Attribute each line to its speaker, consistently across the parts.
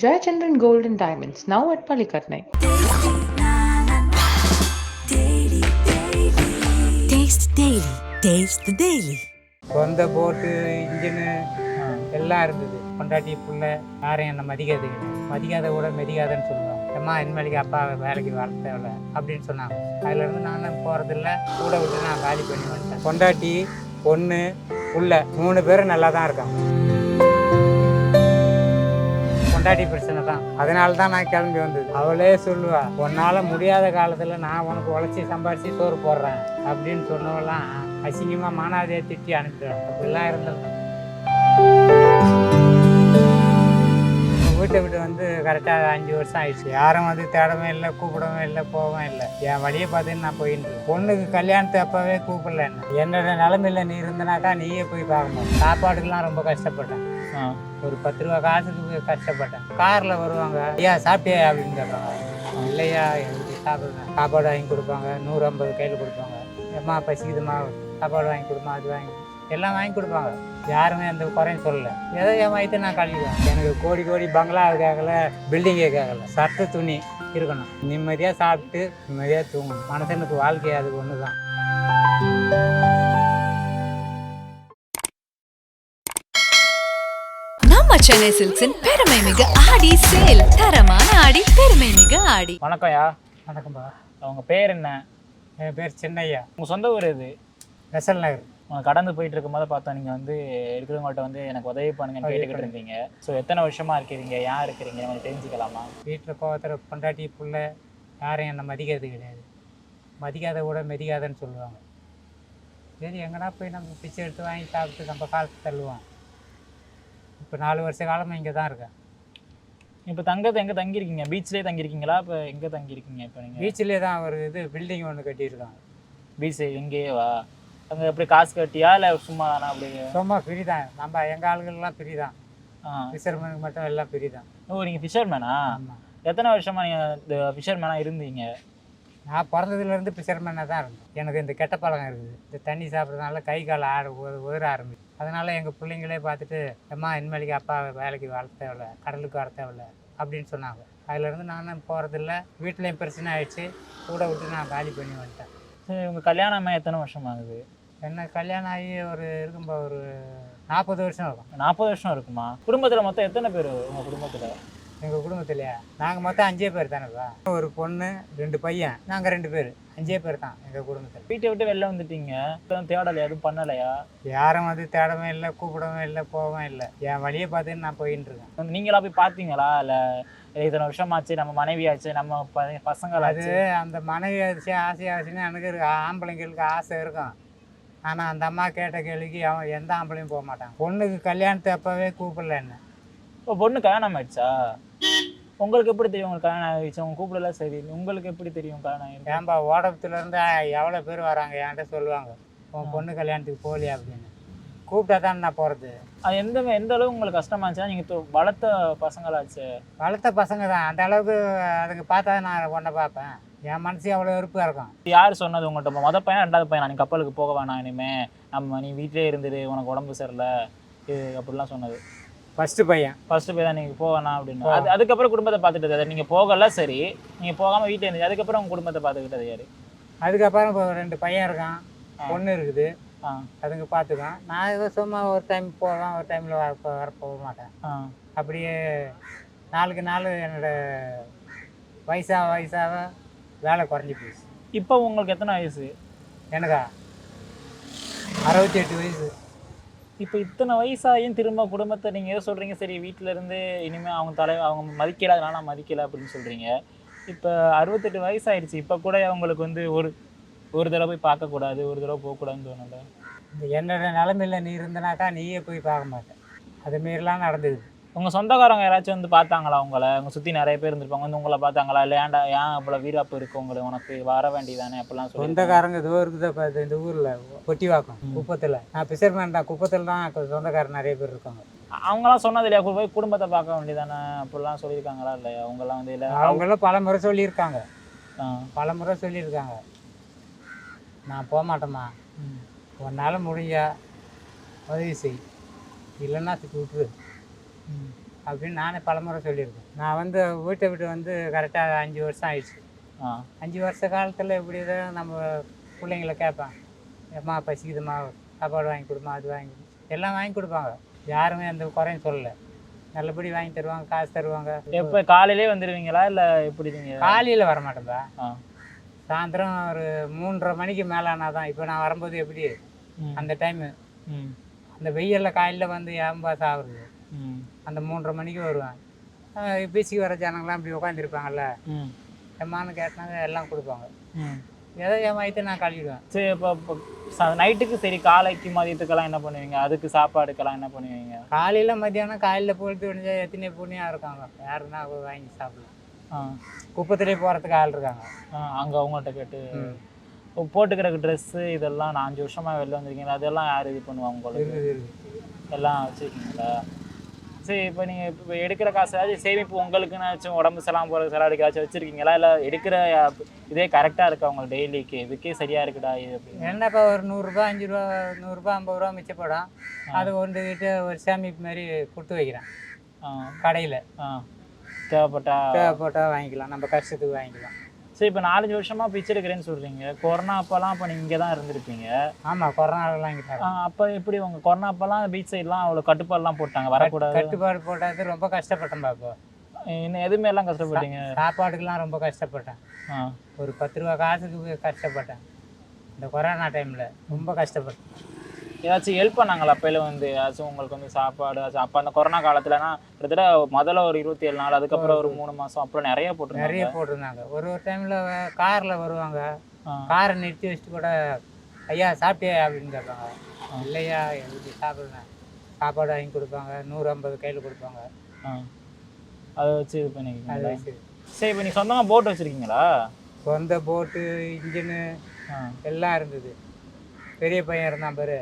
Speaker 1: Jayachandran Gold and Diamonds, now at Palikatnai.
Speaker 2: Taste Daily. Taste the Daily.
Speaker 3: சொந்த போட்டு engine எல்லாம் இருந்தது. பொண்டாட்டி புள்ள யாரும் என்னை மதிக்காது மதிக்காத கூட மெதிக்காதன்னு சொல்லுவாங்க. அம்மா இனிமேலுக்கு அப்பா வேலைக்கு வர தேவையில்ல அப்படின்னு சொன்னாங்க. அதுலேருந்து நானும் போகிறதில்ல கூட விட்டு நான் காலி பண்ணி வந்துட்டேன். பொண்டாட்டி பொண்ணு புள்ள மூணு பேரும் நல்லா தான் இருக்காங்க. பொண்டாட்டி பிரச்சனை தான். அதனால தான் நான் கிளம்பி வந்தது. அவளே சொல்லுவா உன்னால் முடியாத காலத்தில் நான் உனக்கு உழைச்சி சம்பாரிச்சு சோறு போடுறேன் அப்படின்னு சொன்னவெல்லாம் அசிங்கமாக மானாவதியை திட்டி அனுப்பிடுவேன் அப்படிலாம் இருந்தது. வீட்டை விட்டு வந்து கரெக்டாக அஞ்சு வருஷம் ஆயிடுச்சு. யாரும் வந்து தேடவும் இல்லை கூப்பிடவும் இல்லை போகவும் இல்லை. என் வழியை பார்த்துன்னு நான் போயிட்டு. பொண்ணுக்கு கல்யாணத்தை அப்போவே கூப்பிடல என்ன? என்னோட நிலமையில நீ இருந்தனாக்கா நீயே போய் பார்க்கணும். சாப்பாட்டுக்கெல்லாம் ரொம்ப கஷ்டப்பட்டேன். ஒரு பத்து ரூபா காசுக்கு கஷ்டப்பட்டேன். காரில் வருவாங்க. ஐயா சாப்பிட்டியா அப்படின்னு கேட்பாங்க. இல்லையா சாப்பிடுவேன் சாப்பாடு வாங்கி கொடுப்பாங்க. நூறு ஐம்பது கையில் கொடுப்பாங்க. எம்மா பசிக்குதுமா சாப்பாடு வாங்கி கொடுமா அது வாங்கி கொடு. எல்லாம் வாங்கி கொடுப்பாங்க. யாருமே அந்த குறையும் சொல்லலை. ஏதோ என் வயிற்று நான் கழிவேன் எனக்கு கோடி கோடி பங்களா கேட்கல பில்டிங்கே கேட்கல. சட்டை துணி இருக்கணும். நிம்மதியாக சாப்பிட்டு நிம்மதியாக தூங்கணும். மனசனுக்கு வாழ்க்கை அது ஒன்று தான்
Speaker 2: நம்ம சென்னை சில்க்ஸின் பெருமை மிகு ஆடி சேல். தரமான ஆடி பெருமை மிகு ஆடி.
Speaker 4: வணக்கம்யா
Speaker 3: வணக்கம்பா.
Speaker 4: உங்க பேர் என்ன?
Speaker 3: என் பேர் சின்னையா.
Speaker 4: உங்க சொந்த ஊர் இது
Speaker 3: வெசல் நகர்.
Speaker 4: உங்க கடந்து போயிட்டு இருக்கும்போது பார்த்தா நீங்க வந்து இருக்கிறவங்கள்ட்ட வந்து எனக்கு உதவி பண்ணுங்கன்னு கேட்டுக்கிட்டு இருந்தீங்க. ஸோ எத்தனை வருஷமா இருக்கிறீங்க? யார் இருக்கிறீங்க? நம்ம தெரிஞ்சுக்கலாமா?
Speaker 3: வீட்டில் கோவத்தில் பொண்டாட்டி புள்ள யாரும் என்னை மதிக்கிறது கிடையாது. மதிக்காத கூட மெதிக்காதன்னு சொல்லுவாங்க. சரி எங்கனா போய் நம்ம பிச்சை எடுத்து வாங்கி சாப்பிட்டு நம்ம காலத்தை தள்ளுவோம். இப்போ நாலு வருஷ காலமாக இங்கே தான் இருக்கேன்.
Speaker 4: இப்போ தங்கத்தை எங்க தங்கியிருக்கீங்க? பீச்லேயே தங்கியிருக்கீங்களா? இப்போ எங்க தங்கியிருக்கீங்க இப்போ நீங்க?
Speaker 3: பீச்சிலே தான் ஒரு இது பில்டிங் ஒன்று கட்டியிருக்காங்க
Speaker 4: பீச் இங்கேயே வா. அங்க எப்படி காசு கட்டியா? இல்லை சும்மா தானா அப்படி
Speaker 3: சும்மா ஃப்ரீ தான். நம்ம எங்கள் ஆளுங்கள்லாம் ஃப்ரீ தான். ஃபிஷர்மேனுக்கு மட்டும் எல்லாம் ஃப்ரீ தான்.
Speaker 4: ஓ நீங்க ஃபிஷர்மேனா எத்தனை வருஷமா நீங்க இந்த ஃபிஷர்மேனா இருந்தீங்க?
Speaker 3: நான் பிறந்ததுலேருந்து ஃபிஷர்மேனாக தான் இருந்தேன். எனக்கு இந்த கெட்ட பழக்கம் இருக்குது. இந்த தண்ணி சாப்பிட்றதுனால கை கால் ஆட உத- உதற ஆரம்பிச்சு. அதனால் எங்கள் பிள்ளைங்களே பார்த்துட்டு அம்மா இனிமேலுக்கு அப்பா வேலைக்கு வர தேவையில்ல கடலுக்கு வர தேவையில்ல அப்படின்னு சொன்னாங்க. அதுலேருந்து நானும் போகிறதில்ல வீட்லேயும் பிரச்சனை ஆயிடுச்சு. கூட விட்டு நான் காலி பண்ணி வந்துட்டேன்.
Speaker 4: சரி உங்க கல்யாணமே எத்தனை வருஷம் ஆகுது?
Speaker 3: என்ன கல்யாணம் ஆகி ஒரு இருக்கும்போ ஒரு நாற்பது வருஷம் இருக்கும்
Speaker 4: நாற்பது வருஷம் இருக்குமா? குடும்பத்துல மொத்தம் எத்தனை பேர் உங்க குடும்பத்துல?
Speaker 3: எங்கள் குடும்பத்துலையா நாங்கள் மொத்தம் அஞ்சே பேர் தானேப்பா ஒரு பொண்ணு ரெண்டு பையன். நாங்கள் ரெண்டு பேர். அஞ்சே பேர் தான் எங்கள் குடும்பத்தில்.
Speaker 4: வீட்டை விட்டு வெளில வந்துட்டீங்க. தேடலை எதுவும் பண்ணலையா?
Speaker 3: யாரும் வந்து தேடவும் இல்லை கூப்பிடவும் இல்லை போகவும் இல்லை. என் வழியை பார்த்துன்னு நான் போயின்னு இருக்கேன்.
Speaker 4: நீங்களா போய் பார்த்தீங்களா? இல்லை இத்தனை வருஷம் ஆச்சு நம்ம மனைவி ஆச்சு நம்ம ப-
Speaker 3: அது அந்த மனைவி ஆச்சு ஆசை ஆச்சுன்னு எனக்கு இருக்கு. ஆம்பளைங்களுக்கு ஆசை இருக்கும். ஆனால் அந்த அம்மா கேட்ட கேள்விக்கு அவன் எந்த ஆம்பளையும் போக மாட்டான். பொண்ணுக்கு கல்யாணத்தை அப்போவே கூப்பிடல என்ன.
Speaker 4: இப்போ பொண்ணு கல்யாணம் ஆயிடுச்சா? உங்களுக்கு எப்படி தெரியும் உங்களுக்கு கல்யாணம் ஆயிடுச்சு? உங்க கூப்பிடல சரி. உங்களுக்கு எப்படி தெரியும் கல்யாணம் ஆயிடுச்சு?
Speaker 3: ஏன்பா ஓடத்துலேருந்து எவ்வளோ பேர் வராங்க? என்கிட்ட சொல்லுவாங்க. உன் பொண்ணு கல்யாணத்துக்கு போகலையா அப்படின்னு. கூப்பிட்டா தான் நான் போகிறது
Speaker 4: அது எந்த எந்த அளவுக்கு உங்களுக்கு கஷ்டமா இருந்துச்சுன்னா நீங்கள் வளர்த்த பசங்களாச்சு.
Speaker 3: வளர்த்த பசங்க தான். அந்த அளவுக்கு அதுக்கு பார்த்தா நான் உன்னை பார்ப்பேன். என் மனசு அவ்வளோ வெறுப்பாக இருக்கும்.
Speaker 4: யார் சொன்னது உங்கள்கிட்ட மொதல் பையன் ரெண்டாவது பையன்? நீ கப்பலுக்கு போக வேணாம் இனிமே. நம்ம நீ வீட்டிலே இருந்துடு உனக்கு உடம்பு சரியில்லை. இது அப்படிலாம் சொன்னது.
Speaker 3: ஃபஸ்ட்டு பையன்.
Speaker 4: ஃபர்ஸ்ட் போய் தான் நீங்கள் போக வேணாம் அப்படின்னு. அது அதுக்கப்புறம் குடும்பத்தை பார்த்துட்டு நீங்கள் போகல சரி. நீங்கள் போகாமல் வீட்டில் இருந்துச்சு அதுக்கப்புறம் உங்கள் குடும்பத்தை பார்த்துக்கிட்டது யாரு?
Speaker 3: அதுக்கப்புறம் இப்போ ரெண்டு பையன் இருக்கான். பொண்ணு இருக்குது.
Speaker 4: ஆ.
Speaker 3: அதுங்க பார்த்துக்கலாம் நான் ஏதோ சும்மா ஒரு டைம் போவேன் ஒரு டைமில் வர வர போக மாட்டேன்.
Speaker 4: ஆ.
Speaker 3: அப்படியே நாளுக்கு நாள் என்னோட வயசாக வயசாக வேலை குறைஞ்சி போயிடுச்சு
Speaker 4: இப்போ உங்களுக்கு எத்தனை வயசு?
Speaker 3: எனக்கா? அறுபத்தி எட்டு வயசு.
Speaker 4: இப்போ இத்தனை வயசாயும் திரும்ப குடும்பத்தை நீங்கள் ஏதோ சொல்கிறீங்க சரி வீட்டில் இருந்து இனிமேல் அவங்க தலை அவங்க மதிக்கல அதனால நான் மதிக்கல அப்படின்னு சொல்கிறீங்க இப்போ அறுபத்தெட்டு வயசாயிடுச்சு இப்போ கூட அவங்களுக்கு வந்து ஒரு ஒரு தடவை போய் பார்க்கக்கூடாது ஒரு தடவை போகக்கூடாதுன்னு தோணல
Speaker 3: இந்த என்னோட நிலமையில நீ இருந்தனாக்கா நீயே போய் பார்க்க மாட்டேன் அது மாரிலாம் நடந்தது.
Speaker 4: உங்கள் சொந்தக்காரங்க யாராச்சும் வந்து பார்த்தாங்களா உங்களை? உங்களை சுற்றி நிறைய பேர் இருந்திருப்பாங்க. வந்து உங்களை பார்த்தாங்களா? இல்லை ஏன்டா ஏன் அவ்வளோ வீராப்பு இருக்கு உங்களுக்கு உனக்கு வர வேண்டியதானே அப்படிலாம் சொல்லி
Speaker 3: சொந்தக்காரங்க இதோ இருக்குது இந்த ஊரில்? பொட்டிவாக்கம் குப்பத்தில். நான் பிசர்மேன் தான் குப்பத்தில் தான் சொந்தக்காரர் நிறைய பேர் இருக்காங்க.
Speaker 4: அவங்களாம் சொன்னது இல்லையா? போய் குடும்பத்தை பார்க்க வேண்டியதானே அப்படிலாம் சொல்லியிருக்காங்களா இல்லையா? அவங்கெல்லாம் வந்து இல்லை
Speaker 3: அவங்களும் பல முறை சொல்லியிருக்காங்க. பல முறை சொல்லியிருக்காங்க. நான் போக மாட்டேம்மா. உன்னால் முடிஞ்சா உதவி செய். இல்லைன்னா விட்டுரு. அப்படின்னு நானே பலமுறை சொல்லியிருக்கேன். நான் வந்து வீட்டை விட்டு வந்து கரெக்டாக அஞ்சு வருஷம் ஆயிடுச்சு. அஞ்சு வருஷ காலத்தில் இப்படி தான் நம்ம பிள்ளைங்கள கேட்பேன். ஏம்மா பசிக்குதும்மா சாப்பாடு வாங்கி கொடுமா அது வாங்கி கொடு." எல்லாம் வாங்கி கொடுப்பாங்க. யாருமே அந்த குறையும் சொல்லலை. நல்லபடி வாங்கி தருவாங்க காசு தருவாங்க.
Speaker 4: எப்போ காலையிலே வந்துடுவீங்களா இல்லை எப்படி நீங்கள்
Speaker 3: காலையில் வரமாட்டேன்பா.
Speaker 4: ஆ.
Speaker 3: சாயந்தரம் ஒரு மூன்றரை மணிக்கு மேலானா தான். இப்போ நான் வரும்போது எப்படி. அந்த டைமு அந்த வெயிலில் காலையில் வந்து ஏம்பா சாகுறது
Speaker 4: ம்
Speaker 3: அந்த மூன்றரை மணிக்கு வருவேன். பிசிக்கு வர ஜனங்களாம் இப்படி உட்காந்துருப்பாங்கல்ல
Speaker 4: ம்.
Speaker 3: எம்மான்னு கேட்டாங்க எல்லாம் கொடுப்பாங்க. ஏதோ என் வயிற்று நான் கழுவிடுவேன்.
Speaker 4: சரி இப்போ நைட்டுக்கு சரி காலைக்கு மதியத்துக்கெல்லாம் என்ன பண்ணுவீங்க? அதுக்கு சாப்பாடுக்கெல்லாம் என்ன பண்ணுவீங்க?
Speaker 3: காலையில் மத்தியானம் காலையில் பொழுது விடிஞ்சா எத்தனை புண்ணியம் இருக்காங்க. யாருன்னா வாங்கி சாப்பிடலாம். குப்பத்திலே போகிறதுக்கு ஆள் இருக்காங்க.
Speaker 4: அங்கே அவங்கள்ட்ட கேட்டு. போட்டுக்கிற ட்ரெஸ்ஸு இதெல்லாம் நான் அஞ்சு வருஷமா வெளில வந்திருக்கீங்களா அதெல்லாம் யார் இது பண்ணுவாங்க உங்களுக்கு? எல்லாம் வச்சுருக்கீங்களா? சரி இப்போ நீங்கள் இப்போ எடுக்கிற காசு ஏதாச்சும் சேமிப்பு உங்களுக்குன்னாச்சும் உடம்பு செலாம் போகிற செலவழிக்க ஏதாச்சும் வச்சுருக்கீங்களா? இல்லை எடுக்கிற இதே கரெக்டாக இருக்கா உங்களுக்கு டெய்லிக்கு இதுக்கே சரியாக இருக்குடா இது அப்படின்னு.
Speaker 3: என்னப்பா ஒரு நூறுரூபா அஞ்சு ரூபா நூறுரூபா ஐம்பது ரூபா மிச்சப்படும் அது கொண்டுக்கிட்டு ஒரு சேமிப்பு மாதிரி கொடுத்து வைக்கிறேன். கடையில்.
Speaker 4: தேவைப்பட்டா
Speaker 3: தேவைப்பட்டால் வாங்கிக்கலாம். நம்ம கஷ்டத்துக்கு வாங்கிக்கலாம்.
Speaker 4: சரி இப்போ நாலஞ்சு வருஷமா பிச்சை எடுக்கிறேன்னு சொல்கிறீங்க கொரோனா அப்போல்லாம் அப்போ நீங்கள் இங்கே தான் இருந்திருப்பீங்க
Speaker 3: ஆமாம் கொரோனாலாம் இங்கே
Speaker 4: ஆ, அப்போ எப்படி உங்கள் கொரோனா அப்போல்லாம் பீச் சைட்லாம் அவ்வளோ கட்டுப்பாடுலாம் போட்டாங்க? வரக்கூடாது
Speaker 3: கட்டுப்பாடு போட்டது ரொம்ப கஷ்டப்பட்டேன் பாப்பா.
Speaker 4: இன்னும் எதுவுமே எல்லாம் கஷ்டப்பட்டீங்க?
Speaker 3: சாப்பாடுக்கெல்லாம் ரொம்ப கஷ்டப்பட்டேன்.
Speaker 4: ஆ.
Speaker 3: ஒரு பத்து ரூபா காசுக்கு கஷ்டப்பட்டேன். இந்த கொரோனா டைமில் ரொம்ப கஷ்டப்பட்டேன்.
Speaker 4: ஏதாச்சும் ஹெல்ப் பண்ணாங்களா? அப்பையில வந்து ஏதாச்சும் உங்களுக்கு வந்து சாப்பாடு அப்போ அந்த கொரோனா காலத்துலனா கிட்டத்தட்ட முதல்ல ஒரு இருபத்தி ஏழு நாள் அதுக்கப்புறம் ஒரு மூணு மாசம் அப்புறம் நிறைய போட்டிருந்தாங்க.
Speaker 3: நிறைய போட்டிருந்தாங்க. ஒரு ஒரு டைமில் காரில் வருவாங்க. காரை நிறுத்தி வச்சுட்டு கூட ஐயா சாப்பிட்டியா? அப்படின்னு கேட்பாங்க. இல்லையா எப்படி சாப்பிடுவேன் சாப்பாடு வாங்கி கொடுப்பாங்க. நூறு ஐம்பது கையில் கொடுப்பாங்க.
Speaker 4: அதை வச்சு இது
Speaker 3: வச்சு.
Speaker 4: சரி இப்போ நீங்கள் சொந்தமாக போட் வச்சுருக்கீங்களா?
Speaker 3: சொந்த போட்டு இன்ஜினு எல்லாம் இருந்தது. பெரிய பையன் இருந்தான் பாரு.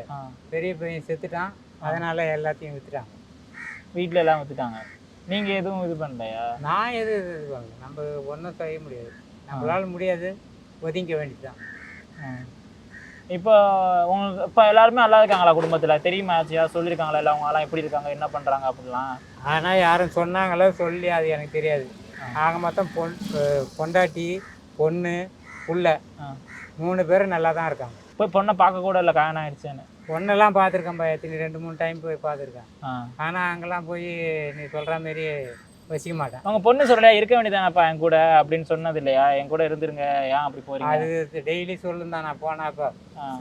Speaker 3: பெரிய பையன் செத்துட்டான். அதனால எல்லாத்தையும் வித்துட்டாங்க
Speaker 4: வீட்டில் எல்லாம் வித்துட்டாங்க. நீங்கள் எதுவும் இது பண்ணலையா?
Speaker 3: நான் எது இது பண்ணல. நம்ம ஒன்றும் செய்ய முடியாது. நம்மளால முடியாது. ஒதுங்க வேண்டியதுதான்.
Speaker 4: இப்போ உங்களுக்கு இப்போ எல்லாருமே நல்லா இருக்காங்களா குடும்பத்தில்? தெரியுமா யாச்சும் சொல்லியிருக்காங்களா இல்லை அவங்களாம் எப்படி இருக்காங்க? என்ன பண்ணுறாங்க அப்படிலாம்?
Speaker 3: ஆனால் யாரும் சொன்னாங்களோ சொல்லி அது எனக்கு தெரியாது. ஆக மொத்தம் பொன் பொண்டாட்டி பொண்ணு புள்ள. மூணு பேரும் நல்லா தான் இருக்காங்க.
Speaker 4: போய் பொண்ணை பார்க்க கூட இல்லை கல்யாணம் ஆயிடுச்சுன்னு.
Speaker 3: பொண்ணெல்லாம் பார்த்துருக்கேன்ப்பா எத்தனை ரெண்டு மூணு டைம் போய் பார்த்துருக்கேன். ஆனால் அங்கெல்லாம் போய் நீ சொல்கிற மாரி வசிக்க மாட்டேன்.
Speaker 4: உங்க பொண்ணு சொல்றா இருக்க வேண்டியதானப்பா என் கூட அப்படின்னு சொன்னது இல்லையா? என் கூட இருந்துருங்க ஏன் அப்படி போறீங்க?
Speaker 3: அது டெய்லி சொல்லும் தான் நான் போனாப்பா.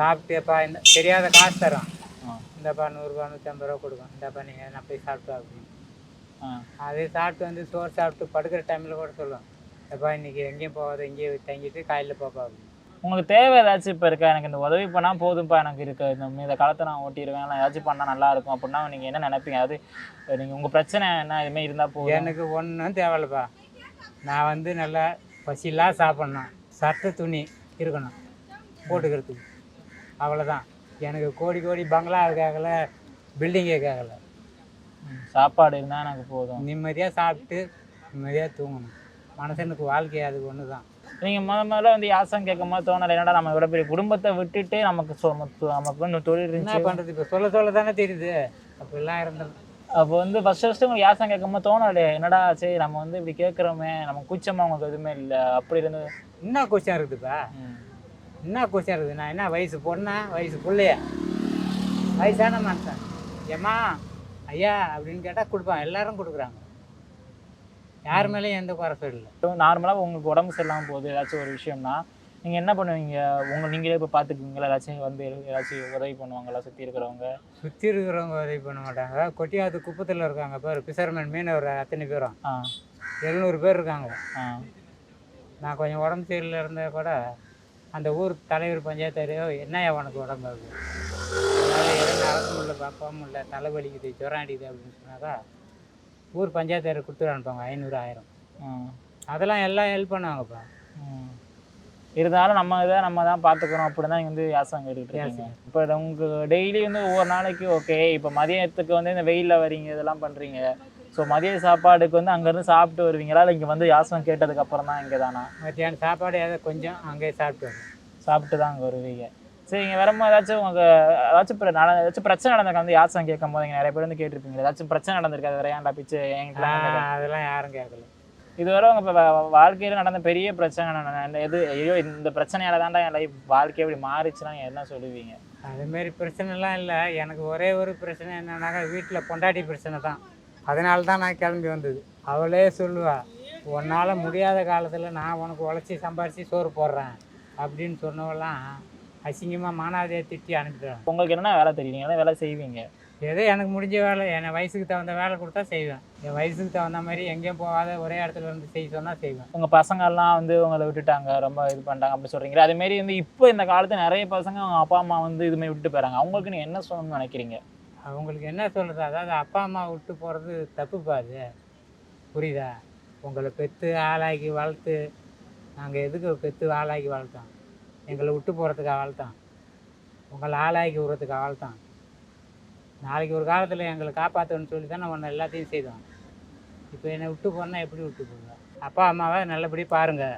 Speaker 3: சாப்பிட்டேப்பா இந்த தெரியாத காசு தரோம். இந்தப்பா நூறுரூவா நூற்றம்பது ரூபா கொடுக்கும் இந்தப்பா நீங்கள் நான் போய் சாப்பிட்டா அப்படின்னு. அதே சாப்பிட்டு வந்து சோறு சாப்பிட்டு படுக்கிற டைமில் கூட சொல்லுவோம் எப்பா இன்னைக்கு எங்கேயும் போகாத இங்கேயே தங்கிட்டு காலையில் போப்பா அப்படின்னு.
Speaker 4: உங்களுக்கு தேவை ஏதாச்சும் இப்போ இருக்கா? எனக்கு இந்த உதவி பண்ணா போதும்ப்பா எனக்கு இருக்கு. இந்த இந்த காலத்தை நான் ஓட்டிடுவேன் இல்லை ஏதாச்சும் பண்ணா நல்லா இருக்கும் அப்படின்னா நீங்க என்ன நினைப்பீங்க? அது நீங்க உங்க பிரச்சனை என்ன? இதுமாதிரி இருந்தா போதும்.
Speaker 3: எனக்கு ஒன்றும் தேவையில்லப்பா. நான் வந்து நல்லா பசிலாம் சாப்பிட்ணும். சட்டை துணி இருக்கணும். போட்டுக்கிறதுக்கு. அவ்வளோதான் எனக்கு கோடி கோடி பங்களா
Speaker 4: ம், சாப்பாடு இருந்தா எனக்கு போதும்.
Speaker 3: நிம்மதியாக சாப்பிட்டு நிம்மதியாக தூங்கணும். மனுஷனுக்கு வாழ்க்கை அது ஒன்று தான்
Speaker 4: நீங்க முத முதல்ல வந்து யாசம் கேட்கும் போது தோணலை. என்னடா நம்ம இவ்வளோ பெரிய குடும்பத்தை விட்டுட்டு நமக்கு சொ- நமக்கு வந்து தொழில்
Speaker 3: என்ன
Speaker 4: இருந்துச்சு
Speaker 3: பண்ணுறது இப்போ சொல்ல சொல்ல தானே தெரியுது. அப்படிலாம் இருந்தது.
Speaker 4: அப்போ வந்து ஃபர்ஸ்ட் ஃபர்ஸ்ட் உங்களுக்கு யாசம் கேட்கும் போது தோணலையே என்னடா சரி நம்ம வந்து இப்படி கேட்குறோமே. நம்ம கூச்சமா உங்களுக்கு எதுவுமே இல்லை. அப்படி இருந்து
Speaker 3: என்ன கொஸ்டின் இருக்குதுப்பா. என்ன கொஸ்டின் இருக்குது? நான் என்ன வயசு பொண்ணா? வயசு பிள்ளையா? வயசான மனுஷன். ஏம்மா ஐயா அப்படின்னு கேட்டால் கொடுப்பான். எல்லாரும் கொடுக்குறாங்க. யார் மேலேயும் எந்த குறை சொல்லல
Speaker 4: நார்மலாக உங்களுக்கு உடம்பு சரியில்லாமல் போகுது ஏதாச்சும் ஒரு விஷயம்னா நீங்கள் என்ன பண்ணுவீங்க? உங்க நீங்களே இப்போ பார்த்துக்குவீங்களா ஏதாச்சும் வந்து ஏதாச்சும் உதவி பண்ணுவாங்களா? சுற்றி இருக்கிறவங்க?
Speaker 3: சுற்றி இருக்கிறவங்க உதவி பண்ண மாட்டாங்க. கொட்டியாத்து குப்பத்தில் இருக்காங்க பேர் பிசர்மேன் மீனவர் அத்தனை பேரும்.
Speaker 4: ஆ.
Speaker 3: எழுநூறு பேர் இருக்காங்க.
Speaker 4: ஆ.
Speaker 3: நான் கொஞ்சம் உடம்பு சரியில்லை இருந்தால் கூட அந்த ஊர் தலைவர் பஞ்சாயத்தாரையோ என்னையா உனக்கு உடம்பு? அது அதாவது எதுவும் நடக்க முடியல பார்க்க முடியல தலை வலிக்குது ஜுரம் அடிக்குது அப்படின்னு சொன்னாக்கா ஊர் பஞ்சாயத்தாரை கொடுத்து அனுப்புவாங்க ஐநூறு ஆயிரம். அதெல்லாம் எல்லாம் ஹெல்ப் பண்ணுவாங்கப்பா.
Speaker 4: இருந்தாலும் நம்ம இதை நம்ம தான் பார்த்துக்கிறோம் அப்படி தான் நீங்கள் வந்து யாசம் கேட்டுக்கிட்டு இப்போ உங்களுக்கு டெய்லி வந்து ஒவ்வொரு நாளைக்கு ஓகே இப்போ மதியத்துக்கு வந்து இந்த வெயிலில் வரீங்க இதெல்லாம் பண்ணுறீங்க ஸோ மதிய சாப்பாடுக்கு வந்து அங்கேருந்து சாப்பிட்டு வருவீங்களா? இல்லை இங்கே வந்து யாசம் கேட்டதுக்கு அப்புறம் தான் இங்கே தானா
Speaker 3: மத்தியானம் சாப்பாடு ஏதோ கொஞ்சம் அங்கேயே சாப்பிட்டு.
Speaker 4: சாப்பிட்டு தான் அங்கே வருவீங்க. சரி இங்கே வரும்போது ஏதாச்சும் உங்க ஏதாச்சும் பிர- நட- ஏதாச்சும் பிரச்சனை நடந்திருக்கா? வந்து யாசம் கேட்கும் போது? நிறைய பேர் வந்து கேட்டிருப்பீங்க. ஏதாச்சும் பிரச்சனை நடந்திருக்காது வேற. ஏன்டா பிச்சு?
Speaker 3: ஆஹ் அதெல்லாம் யாரும் கேட்கல.
Speaker 4: இதுவரை உங்க வாழ்க்கையில நடந்த பெரிய பிரச்சனை எது ஐயோ இந்த பிரச்சனையால தான்டா என் லைஃப் வாழ்க்கை இப்படி மாறிச்சுன்னா என்ன சொல்லுவீங்க?
Speaker 3: அதுமாரி பிரச்சனைலாம் இல்லை. எனக்கு ஒரே ஒரு பிரச்சனை என்னன்னாக்கா வீட்டில் பொண்டாட்டி பிரச்சனை தான். அதனால தான் நான் கிளம்பி வந்தது. அவளே சொல்லுவா உன்னால் முடியாத காலத்தில் நான் உனக்கு உழைச்சி சம்பாரித்து சோறு போடுறேன். அப்படின்னு சொன்னவெல்லாம் அசிங்கமாக மானாவதியை திட்டி அனுப்பிடுவாங்க.
Speaker 4: உங்களுக்கு என்னென்ன வேலை என்ன வேலை செய்வீங்க?
Speaker 3: ஏதோ எனக்கு முடிஞ்ச வேலை என் வயசுக்கு தகுந்த வேலை கொடுத்தா செய்வேன். என் வயசுக்கு தகுந்த மாதிரி எங்கேயும் போகாத ஒரே இடத்துல இருந்து செய்ய சொன்னால் செய்வேன்.
Speaker 4: உங்க பசங்க எல்லாம் வந்து உங்களை விட்டுட்டாங்க ரொம்ப இது பண்ணிட்டாங்க அப்படி சொல்றீங்க அதே மாதிரி வந்து இப்போ இந்த காலத்துல நிறைய பசங்க அவங்க அப்பா அம்மா வந்து இது மாதிரி விட்டு போறாங்க அவங்களுக்கு நீங்க என்ன சொல்லணும்னு நினைக்கிறீங்க?
Speaker 3: அவங்களுக்கு என்ன சொல்கிறது அதாவது அப்பா அம்மா விட்டு போகிறது தப்புப்பா அது? புரியுதா? உங்களை பெற்று ஆளாக்கி வளர்த்து நாங்கள் எதுக்கு பெற்று ஆளாக்கி வளர்த்தோம்? எங்களை விட்டு போகிறதுக்காக வளர்த்தோம் உங்களை ஆளாக்கி விடுறதுக்காக வளர்த்தோம் நாளைக்கு ஒரு காலத்தில் எங்களை காப்பாற்றணும்னு சொல்லி தான் நம்ம எல்லாத்தையும் செய்தோம் இப்போ என்னை விட்டு போனால் எப்படி விட்டு போடுவேன் அப்பா அம்மாவை நல்லபடி பாருங்கள்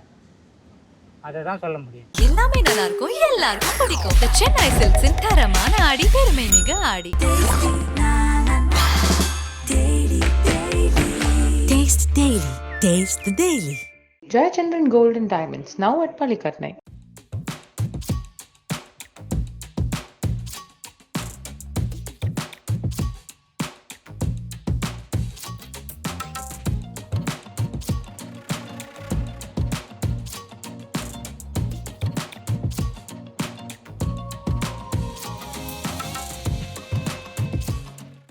Speaker 3: அதை தான் சொல்ல முடியும்.
Speaker 2: எல்லாமே நல்லா இருக்கும் எல்லாருக்கும் பிடிக்கும். The சென்னை சில்க்ஸின் தரமான ஆடி பெருமை மிக ஆடி.
Speaker 5: Taste Daily. Taste the Daily.
Speaker 1: Jayachandran Gold and Diamonds, now at Palikatnai.